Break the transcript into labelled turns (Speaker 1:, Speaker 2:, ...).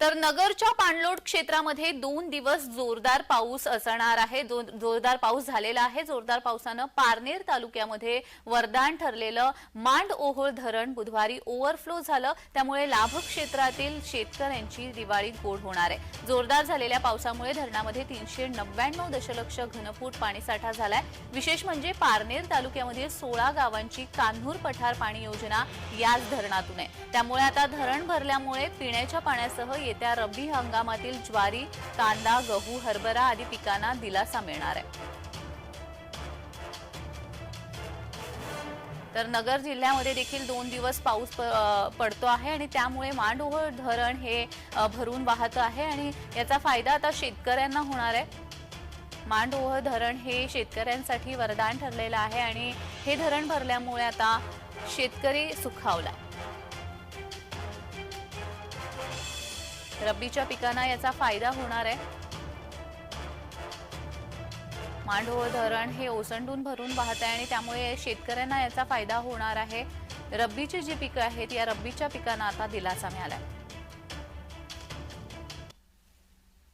Speaker 1: तर नगरच्या पाणलोट क्षेत्रामध्ये दोन दिवस जोरदार पाऊस असणार आहे. जो- जोरदार पाऊस झालेला आहे. जोरदार पावसानं पारनेर तालुक्यामध्ये वरदान ठरलेलं मांड ओहोळ धरण बुधवारी ओव्हरफ्लो झालं. त्यामुळे लाभ क्षेत्रातील शेतकऱ्यांची दिवाळी गोड होणार आहे. जोरदार झालेल्या पावसामुळे धरणामध्ये तीनशे नव्याण्णव दशलक्ष घनफूट पाणीसाठा झालाय. विशेष म्हणजे पारनेर तालुक्यामध्ये सोळा गावांची कान्हूर पठार पाणी योजना याच धरणातून आहे. त्यामुळे आता धरण भरल्यामुळे पिण्याच्या पाण्यासह येत्या रब्बी हंगामातील ज्वारी कांदा गहू हरभरा आदी पिकांना दिलासा मिळणार आहे. तर नगर जिल्ह्यामध्ये देखील दोन दिवस पाऊस पडतो आहे आणि त्यामुळे मांडोहोळ धरण हे भरून वाहत आहे आणि याचा फायदा आता शेतकऱ्यांना होणार आहे. मांडोह धरण हे शेतकऱ्यांसाठी वरदान ठरलेलं आहे आणि हे धरण भरल्यामुळे आता शेतकरी सुखावला रब्बीच्या पिकांना याचा फायदा होणार आहे. मांडोळ धरण हे ओसंडून भरून वाहत आहे आणि त्यामुळे शेतकऱ्यांना याचा फायदा होणार आहे. रब्बीची जी पिकं आहेत या रब्बीच्या पिकांना आता दिलासा मिळाला आहे